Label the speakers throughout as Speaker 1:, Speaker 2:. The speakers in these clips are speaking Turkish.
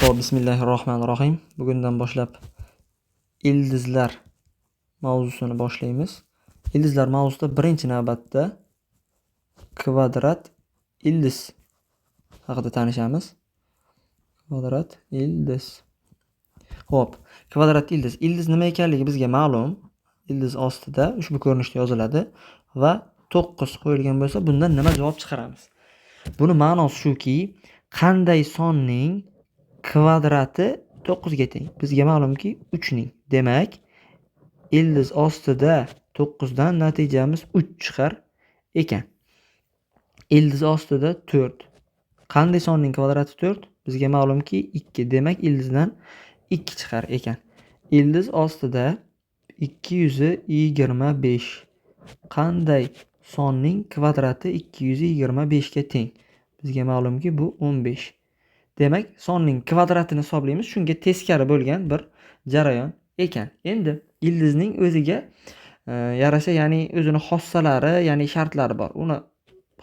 Speaker 1: Xo'p, bismillahi rohmanir rohim. Bugundan boshlab ildizlar mavzusini boshlaymiz. Ildizlar mavzusida birinchi navbatda kvadrat ildiz haqida tanishamiz. Kvadrat ildiz. Xo'p, kvadrat ildiz. Ildiz nima ekanligi bizga ma'lum. Ildiz ostida ushbu ko'rinishda yoziladi va 9 qo'yilgan bo'lsa, bundan nima javob chiqaramiz? Buni ma'nosi shuki, qanday sonning kvadrati 9 ga teng? Bizga ma'lumki 3 ning. Demak, ildiz ostida 9 dan natijamiz 3 chiqar ekan. Ildiz ostida 4. Qanday sonning kvadrati 4? Bizga ma'lumki 2. Demak, ildizdan 2 chiqar ekan. Ildiz ostida 225. Qanday sonning kvadrati 225 ga teng? Bizga ma'lumki bu 15. Demak, sonning kvadratini hisoblaymiz. Shunga teskari bo'lgan bir jarayon ekan. Endi ildizning o'ziga e, yarasha, ya'ni o'zini xossalari, ya'ni shartlari bor. Uni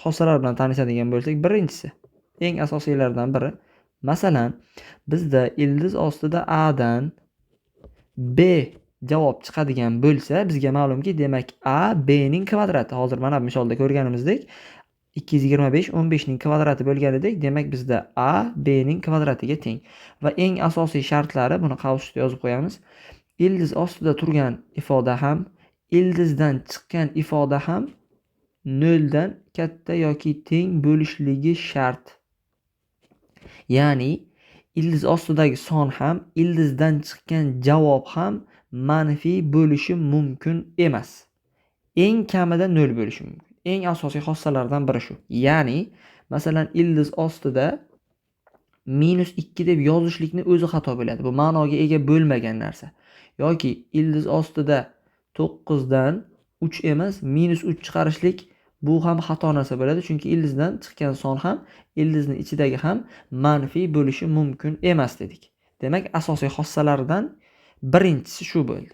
Speaker 1: xossalari bilan tanishadigan bo'lsak, birinchisi, eng asosiylaridan biri, masalan, bizda ildiz ostida A dan B javob chiqadigan bo'lsa, bizga ma'lumki, demak, A B ning kvadrati. Hozir mana bu misolda ko'rganimizdek, 225 15 ning kvadrati bo'lganidek, demak bizda A B ning kvadratiga teng. Va eng asosiy shartlari buni qausda yozib qo'yamiz. Ildiz turgan ifoda ham, ildizdan chiqqan ifoda ham 0 dan katta yoki teng bo'lishligi shart. Ya'ni ildiz ostidagi son ham, ildizdan chiqqan javob ham manfiy bo'lishi mumkin emas. Eng kamida 0 bo'lishi mumkin. Eng asosiy xossalardan biri shu. Ya'ni, masalan, ildiz ostida minus 2 deb yozishlikni o'zi xato bo'ladi. Bu ma'noga ega bo'lmagan narsa. Yoki ildiz ostida 9 dan 3 emas, minus 3 chiqarishlik bu ham xato narsa bo'ladi. Chunki ildizdan chiqqan son ham, ildizning ichidagi ham manfiy bo'lishi mumkin emas dedik. Demak, asosiy xossalaridan birinchisi shu bo'ldi.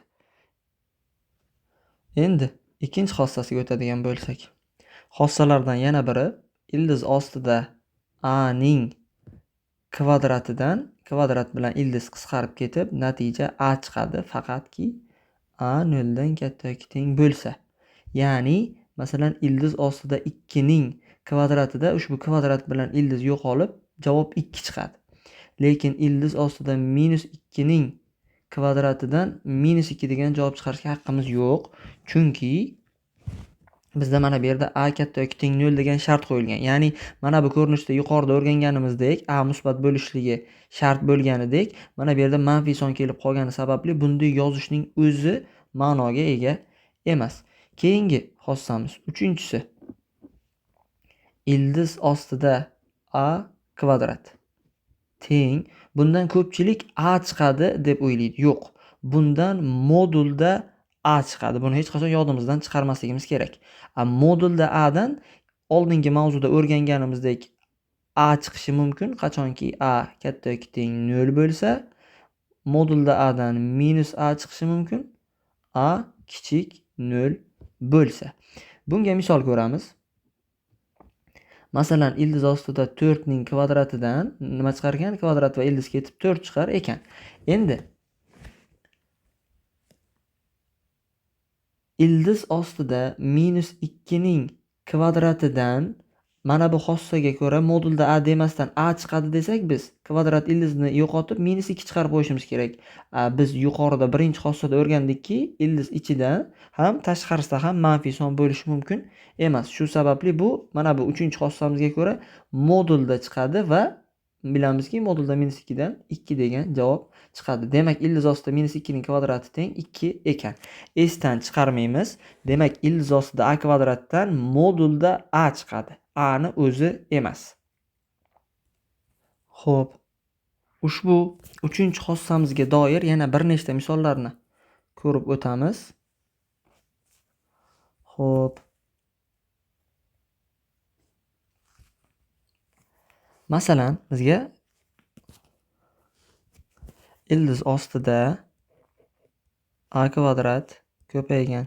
Speaker 1: Endi ikkinchi xossasiga o'tadigan bo'lsak, xossalardan yana biri ildiz ostida a ning kvadratidan kvadrat bilan ildiz qisqarib ketib, natija a chiqadi, faqatki a 0 dan katta yoki teng bo'lsa. Ya'ni, masalan, ildiz ostida 2 ning kvadratida ushbu kvadrat bilan ildiz yo'qolib, javob 2 chiqadi. Lekin ildiz ostida minus 2 ning kvadratidan minus 2 degan javob chiqarishga haqqimiz yo'q. Chunki bizda mana bu yerda a katta yoki teng 0 degan shart qo'yilgan. Ya'ni mana bu ko'rinishda yuqorida o'rganganimizdek a musbat bo'lishligi shart bo'lganidek, mana bu yerda manfiy son kelib qolgani sababli bunday yozishning o'zi ma'noga ega emas. Keyingi xossamiz, uchinchisi. Ildiz ostida a kvadrat teng bundan ko'pchilik a chiqadi deb o'ylaydi. Yo'q. Bundan modulda a chiqadi. Buni hech qachon yodimizdan chiqarmasligimiz kerak. Modulda a dan oldingi mavzuda o'rganganimizdek a chiqishi mumkin qachonki a katta yoki teng 0 bo'lsa, modulda a dan minus a chiqishi mumkin a kichik 0 bo'lsa. Bunga misol ko'ramiz. Masalan, ildiz ostida 4 ning kvadratidan nima chiqar ekan? Kvadrat va ildiz ketib 4 chiqar ekan. Endi ildiz ostida minus 2 ning kvadratidan mana bu xossaga ko'ra modulda a demasdan a chiqadi desak biz kvadrat ildizni yo'qotib minus 2 chiqarib qo'yishimiz kerak. Biz yuqorida birinchi xossada o'rgandikki, ildiz ichida ham tashqarisida ham manfiy son bo'lishi mumkin emas. Shu sababli bu mana bu 3-xossamizga ko'ra modulda chiqadi va bilamizki modulda minus 2 dan 2 degan javob chiqadi. Demak, ildiz ostida minus 2 ning kvadrati teng 2 ekan. Esdan chiqarmaymiz. Demak, ildiz ostida a kvadratdan modulda a chiqadi. a ni o'zi emas. Xo'p. Ushbu 3-xossamizga doir yana bir nechta misollarni ko'rib o'tamiz. Xo'p. Masalan, bizga ildiz ostida a kvadrat ko'paygan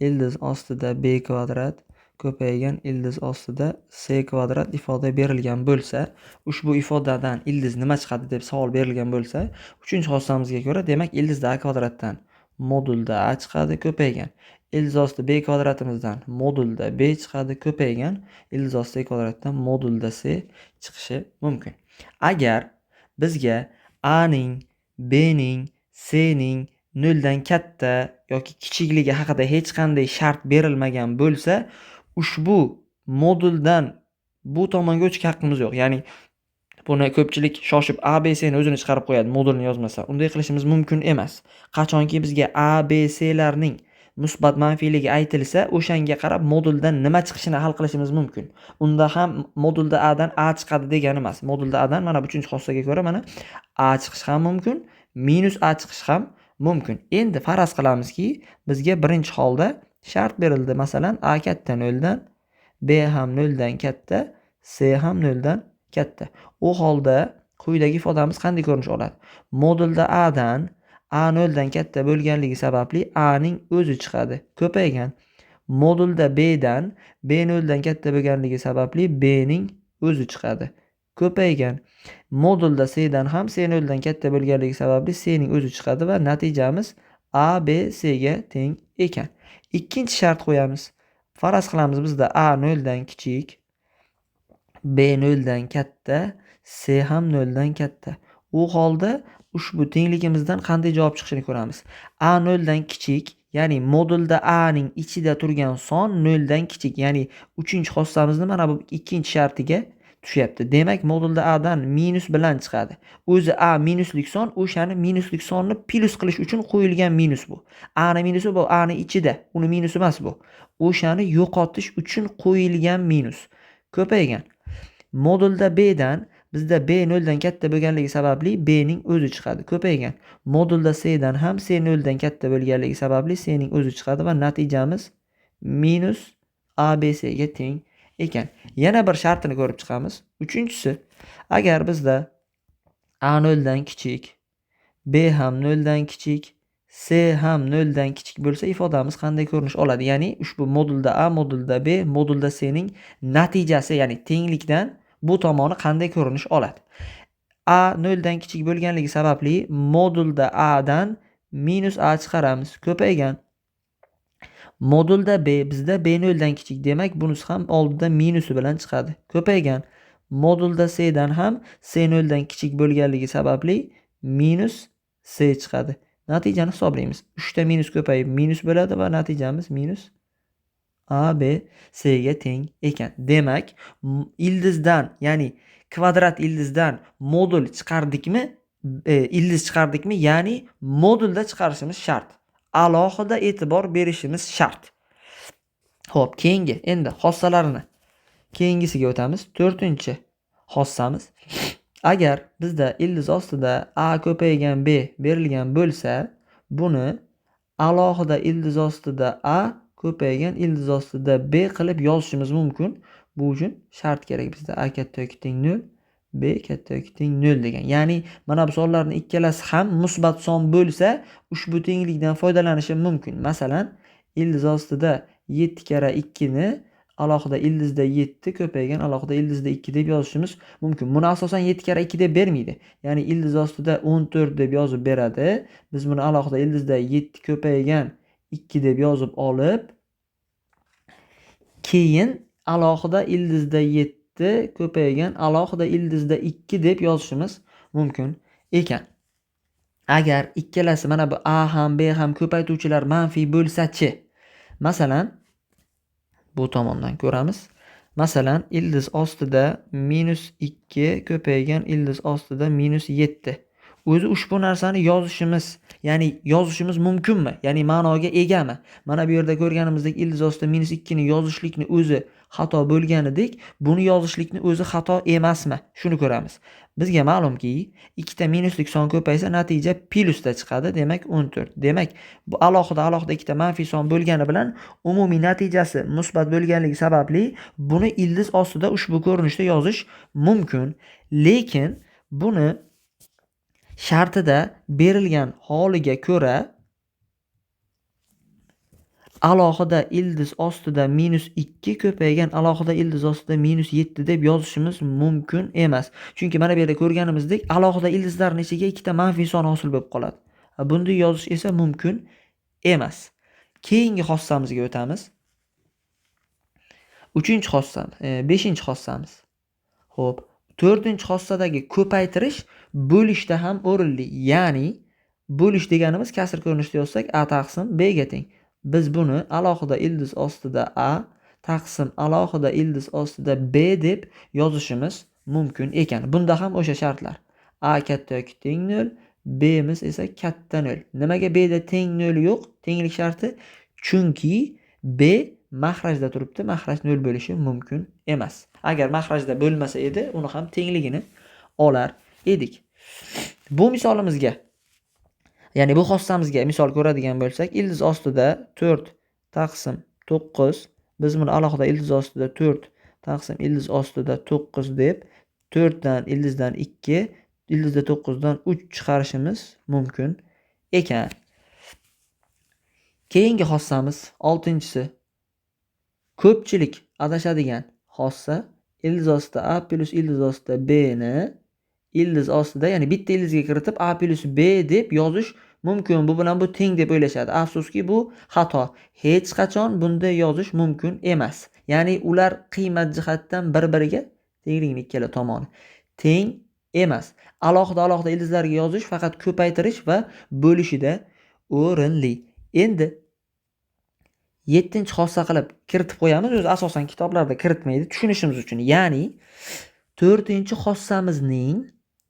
Speaker 1: ildiz ostida b kvadrat ko'paygan ildiz ostida c kvadrat ifoda berilgan bo'lsa ushbu ifodadan ildiz nima chiqadi deb savol berilgan bo'lsa uchinchi xossamizga ko'ra demak ildizda a kvadratdan modulda a chiqadi ko'paygan. İldiz osti b kvadratimizdan modulda b chiqadi ko'paygan ildiz osti c kvadratdan modulda c chiqishi mumkin agar bizga a ning b ning c ning noldan katta yoki kichikligi haqida hech qanday shart berilmagan bo'lsa ushbu moduldan bu tomonga o'tishga haqqimiz yo'q. Ya'ni buni ko'pchilik shoshib a b c ni o'zini chiqarib qo'yadi modulni yozmasa unday qilishimiz mumkin emas. Qachonki bizga a b c larning musbat manfiyligi aytilsa o'shanga qarab moduldan nima chiqishini hal qilishimiz mumkin. Unda ham modulda a dan a chiqadi degani emas. Modulda a dan mana bu uchinchi xossaga ko'ra mana a chiqishi ham mumkin minus a chiqishi ham mumkin. Endi faraz qilamizki bizga birinchi holda shart berildi. Masalan a katta noldan b ham noldan katta c ham noldan katta. U holda quyidagi ifodamiz qanday ko'rinish oladi? Modulda a dan a noldan katta bo'lganligi sababli a ning o'zi chiqadi ko'paygan modulda b dan b noldan katta bo'lganligi sababli b ning o'zi chiqadi ko'paygan modulda c dan ham c noldan katta bo'lganligi sababli c ning o'zi chiqadi va natijamiz a b c ga teng ekan. İkkinchi shart qo'yamiz faraz qilamiz bizda a noldan kichik b noldan katta c ham noldan katta u holda ushbu tengligimizdan qanday javob chiqishini ko'ramiz. A noldan kichik ya'ni modulda a ning ichida turgan son noldan kichik ya'ni uchinchi xossamizni mana bu ikkinchi shartiga tushyapti. Demak modulda a dan minus bilan chiqadi. O'zi a minuslik son o'shani minuslik sonni plyus qilish uchun qo'yilgan minus bu. A ni minusi bu a ni ichida uni minusi emas bu. O'shani yo'qotish uchun qo'yilgan minus. Ko'paygan. Modulda b dan bizda b noldan katta bo'lganligi sababli b ning o'zi chiqadi ko'paygan modulda c dan ham c noldan katta bo'lganligi sababli c ning o'zi chiqadi va natijamiz minus a b c ga teng ekan. Yana bir shartini ko'rib chiqamiz uchinchisi agar bizda a noldan kichik b ham noldan kichik c ham noldan kichik bo'lsa ifodamiz qanday ko'rinish oladi ya'ni ushbu modulda a modulda b modulda c ning natijasi ya'ni tenglikdan bu qanday ko'rinish oladi? A noldan kichik bo'lganligi sababli modulda a dan minus a chiqaramiz ko'paygan. Modulda b bizda b noldan kichik demak bunisi ham oldida minusi bilan chiqadi ko'paygan. Modulda c dan ham c noldan kichik bo'lganligi sababli minus c chiqadi. Natijani hisoblaymiz. Uchta minus ko'payib minus bo'ladi va natijamiz minus a ga teng ekan demak ildizdan ya'ni kvadrat ildizdan modul chiqardikmi e, ildiz chiqardikmi ya'ni modulda chiqarishimiz shart alohida e'tibor berishimiz shart ho'p keyingi. Endi xossalarini keyingisiga o'tamiz. To'rtinchi xossamiz agar bizda ildiz ostida a ko'paygan b berilgan bo'lsa buni alohida ildiz ostida a ko'paygan ildiz ostida b qilib yozishimiz mumkin. Bu uchun shart kerak bizda a katta yoki teng nol b katta yoki teng nol degan. Ya'ni mana bu sonlarni ikkalasi ham musbat son bo'lsa ushbu tenglikdan foydalanishim mumkin. Masalan ildiz ostida yetti karra ikkini alohida ildizda yetti ko'paygan alohida ildizda ikki deb yozishimiz mumkin. Buni asosan yetti karra ikki deb bermaydi. Ya'ni ildiz ostida o'n to'rt deb yozib beradi. Biz buni alohida ildizda yetti ko'paygan ikki deb yozib olib keyin alohida ildizda yetti ko'paygan alohida ildizda ikki deb yozishimiz mumkin ekan. Agar ikkalasi mana bu a ham b ham ko'paytuvchilar manfiy bo'lsachi? Masalan bu tomondan ko'ramiz. Masalan ildiz ostida minus ikki ko'paygan ildiz ostida minus yetti. O'zi ushbu narsani yozishimiz ya'ni yozishimiz mumkinmi ya'ni ma'noga egami mana bu yerda ko'rganimizdek ildiz ostida minus ikkini yozishlikni o'zi xato bo'lganidek buni yozishlikni o'zi xato emasmi shuni ko'ramiz. Bizga ma'lumki ikkita minuslik son ko'paysa natija plyusda chiqadi demak o'n to'rt. Demak bu alohida alohida ikkita manfiy son bo'lgani bilan umumiy natijasi musbat bo'lganligi sababli buni ildiz ostida ushbu ko'rinishda yozish mumkin. Lekin buni shartida berilgan holiga ko'ra alohida ildiz ostida minus 2 ko'paygan alohida ildiz ostida minus 7 deb yozishimiz mumkin emas. Chunki mana bu yerda ko'rganimizdek alohida ildizlarning ichiga ikkita manfiy son hosil bo'lib qoladi. Bunday yozish esa mumkin emas. Keyingi xossamizga o'tamiz. 3-chi xossamiz, 5-chi xossamiz. Xo'p, 4-chi xossadagi ko'paytirish bo'lishda ham o'rinli. Ya'ni bo'lish deganimiz kasr ko'rinishida yozsak a taqsim b ga teng. Biz buni alohida ildiz ostida a taqsim alohida ildiz ostida b deb yozishimiz mumkin ekan. Bunda ham o'sha shartlar. a katta yoki teng 0, b miz esa katta 0. Nimaga b da teng 0 yo'q? Tenglik sharti chunki b mahrajda turibdi. Mahraj 0 bo'lishi mumkin emas. Agar mahrajda bo'lmasa edi, uni ham tengligini olar edik. Bu misolimizga ya'ni bu xossamizga misol ko'radigan bo'lsak, ildiz ostida 4 taqsim 9 biz buni alohida ildiz ostida 4 taqsim ildiz ostida 9 deb 4 dan ildizdan 2, ildizda 9 dan 3 chiqarishimiz mumkin ekan. Keyingi xossamiz 6-chisi. Ko'pchilik adashadigan xossa ildiz ostida a plus ildiz ostida b ni ildiz ostida, ya'ni bitta ildizga kiritib a plus b deb yozish mumkin. Bu bilan bu teng deb o'ylashadi. Afsuski bu xato. Hech qachon bunday yozish mumkin emas. Ya'ni ular qiymat jihatdan bir-biriga tenglikning ikkala tomoni teng emas. Alohida-alohida ildizlarga yozish faqat ko'paytirish va bo'lishida o'rinli. Endi 7-chi xossa qilib kiritib qo'yamiz. O'zi asosan kitoblarda kiritmaydi, tushunishimiz uchun. Ya'ni 4-chi xossamizning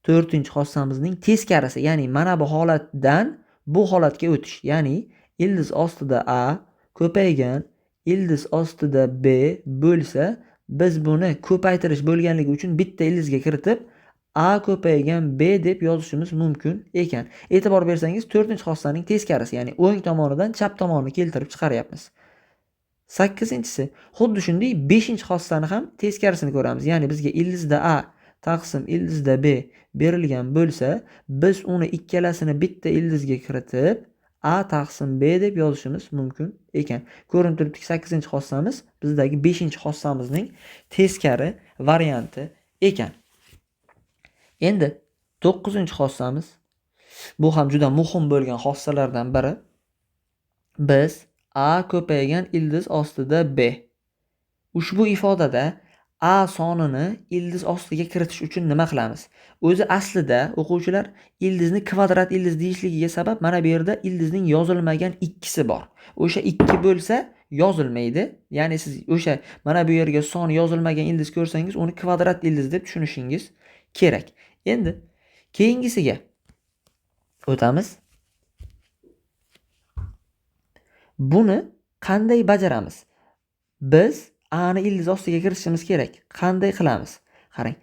Speaker 1: 4-chi xossamizning teskarisi, ya'ni mana bu holatdan bu holatga o'tish. Ya'ni ildiz ostida a ko'paygan ildiz ostida b bo'lsa, biz buni ko'paytirish bo'lganligi uchun bitta ildizga kiritib a ko'paygan b deb yozishimiz mumkin ekan. E'tibor bersangiz 4-xossaning teskarisi, ya'ni o'ng tomonidan chap tomonini keltirib chiqaryapmiz. 8-chisi xuddi shunday 5-xossani ham teskarisini ko'ramiz. Ya'ni bizga ildizda a taqsim ildizda b berilgan bo'lsa, biz uni ikkalasini bitta ildizga kiritib a taqsim b deb yozishimiz mumkin ekan. Ko'rinib turibdiki, 8-xossamiz bizdagi 5-xossamizning teskari varianti ekan. Endi 9-xossamiz bu ham juda muhim bo'lgan xossalardan biri. Biz a ko'paygan ildiz ostida b. Ushbu ifodada a sonini ildiz ostiga kiritish uchun nima qilamiz? O'zi aslida o'quvchilar ildizni kvadrat ildiz deyishligiga sabab mana bu yerda ildizning yozilmagan ikkisi bor. O'sha 2 bo'lsa yozilmaydi. Ya'ni siz o'sha mana bu yerga son yozilmagan ildiz ko'rsangiz, uni kvadrat ildiz deb tushunishingiz kerak. Endi keyingisiga o'tamiz. Buni qanday bajaramiz? Biz a ni ildiz ostiga kiritishimiz kerak. Qanday qilamiz? Qarang.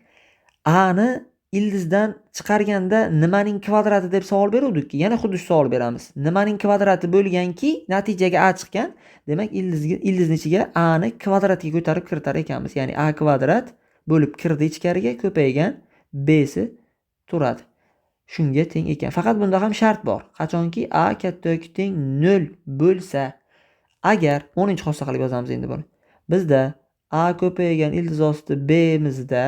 Speaker 1: a ni ildizdan chiqarganda nimaning kvadrati deb savol beruvdik-ki, yana xuddi shu savol beramiz. Nimaning kvadrati bo'lganki, natijaga a chiqqan. Demak, ildizga ildizning ichiga a ni kvadratga ko'tarib kiritar ekanmiz. Ya'ni a kvadrat bo'lib kirdi ichkariga ko'paygan b si turadi. Shunga teng ekan. Faqat bunda ham shart bor. Qachonki a katta yoki teng 0 bo'lsa, agar 10-xossa qilib yozamiz endi buni. Bizda a ko'paygan ildiz osti b mizda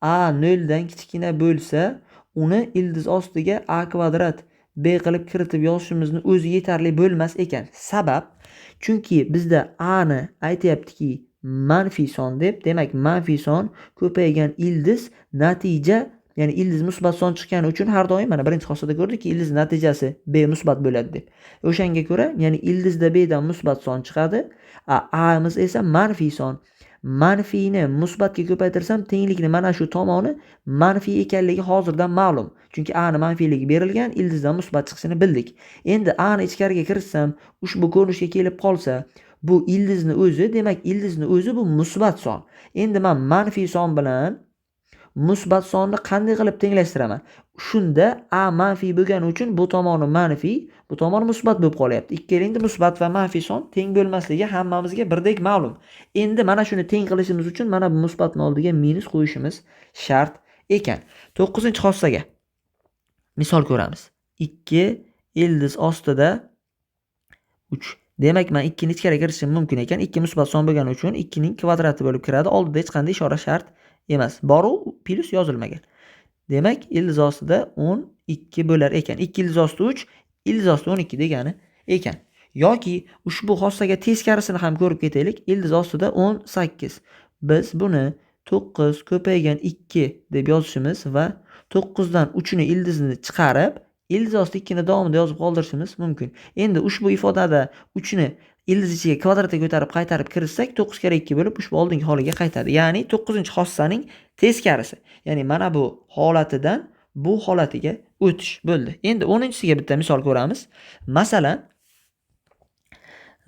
Speaker 1: a 0 dan kichkina bo'lsa, uni ildiz ostiga a kvadrat b qilib kiritib yozishimizni o'zi yetarli bo'lmas ekan. Sabab chunki bizda a ni aytayaptiki manfiy son deb, demak manfiy son ko'paygan ildiz natija ya'ni ildiz musbat son chiqqani uchun har doim mana birinchi xossada ko'rdikki ildiz natijasi b musbat bo'ladi deb. O'shanga ko'ra, ya'ni ildizda b dan musbat son chiqadi, a a miz esa manfiy son. Manfiyni musbatga ko'paytirsam, tenglikni mana shu tomoni manfiy ekanligi hozirdan ma'lum. Chunki a ni manfiyligi berilgan, ildizdan musbat chiqishini bildik. Endi a ni ichkariga kiritsam, ushbu ko'rinishga kelib qolsa, bu ildizni o'zi, demak ildizni o'zi bu musbat son. Endi men manfiy son bilan musbat sonni qanday qilib tenglashtiraman? Shunda a manfiy bo'lgani uchun bu tomoni manfiy, bu tomoni musbat bo'lib qolyapti. Ikkalingda musbat va manfiy son teng bo'lmasligi hammamizga birdek ma'lum. Endi mana shuni teng qilishimiz uchun mana bu musbatni oldiga minus qo'yishimiz shart ekan. 9-xossaga misol ko'ramiz. 2 ildiz ostida 3 Demak, men 2 ni ichkariga kiritishim mumkin ekan. 2 musbat son bo'lgani uchun 2 ning kvadrati bo'lib kiradi. Oldida hech qanday ishora shart emas. Bor-u, plyus yozilmagan. Demak, ildiz ostida 12 bo'lar ekan. 2 ildiz ostida 3, ildiz ostida 12 degani ekan. Yoki ushbu xossaga teskarisini ham ko'rib ketaylik. Ildiz ostida 18. Biz buni 9 ko'paygan 2 deb yozishimiz va 9 dan 3 ni ildizni chiqarib, ildiz ostida 2 ni davomida yozib qoldirishimiz mumkin. Endi ushbu ifodada 3 ni ildiz ichiga kvadratga ko'tarib qaytarib kiritsak 9 kare 2 bo'lib ushbu oldingi holiga qaytadi. Ya'ni 9-xossaning teskarisi. Ya'ni mana bu holatidan bu holatiga o'tish bo'ldi. Endi 10-siga bitta misol ko'ramiz. Masalan,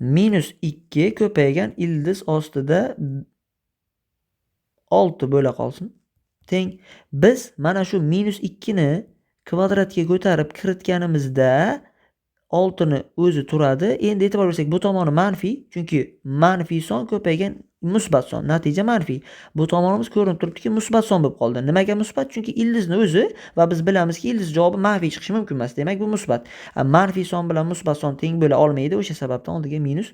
Speaker 1: -2 ko'paygan ildiz ostida 6 bo'la qolsin. Teng biz mana shu -2 ni kvadratga ko'tarib kiritganimizda 6 ni o'zi turadi. Endi e'tibor bersak bu tomoni manfiy, chunki manfiy son ko'paygan musbat son. Natija manfiy. Bu tomonimiz ko'rinib turibdiki, musbat son bo'lib qoldi. Nimaga musbat? Chunki ildizni o'zi va biz bilamizki, ildiz javobi manfiy chiqishi mumkin emas. Demak, bu musbat. Manfiy son bilan musbat son teng bo'la olmaydi. O'sha sababdan oldiga minus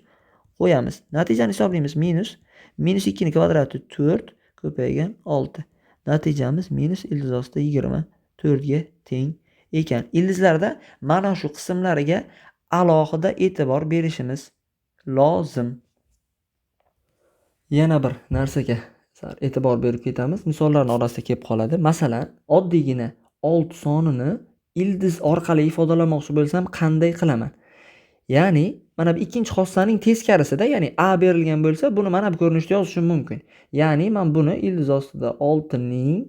Speaker 1: qo'yamiz. Natijani hisoblaymiz. Minus -2 ni kvadrati 4 ko'paygan 6. Natijamiz minus ildiz ostida 24 ga teng ekan. Ildizlarda mana shu qismlariga alohida e'tibor berishimiz lozim. Yana bir narsaga sal e'tibor berib ketamiz. Misollarning orasida kelib qoladi. Masalan, oddiygina 6 sonini ildiz orqali ifodalamoqchi bo'lsam qanday qilaman? Ya'ni mana bu ikkinchi xossaning teskarisida, ya'ni a berilgan bo'lsa, buni mana bu ko'rinishda yozishim mumkin. Ya'ni men buni ildiz ostida 6 ning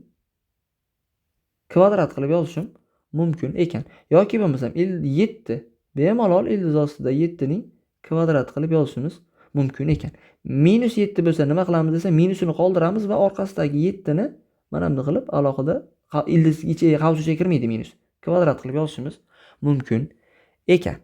Speaker 1: kvadrat qilib yozishim mumkin ekan. Yoki bo'lmasam 7 bemalol ildiz ostida 7 ning kvadrat qilib yozishimiz mumkin ekan. -7 bo'lsa nima qilamiz desa, minusini qoldiramiz va orqasidagi 7 ni mana bunday qilib alohida ildiz ichiga qavs ichiga kirmaydi minus. Kvadrat qilib yozishimiz mumkin ekan.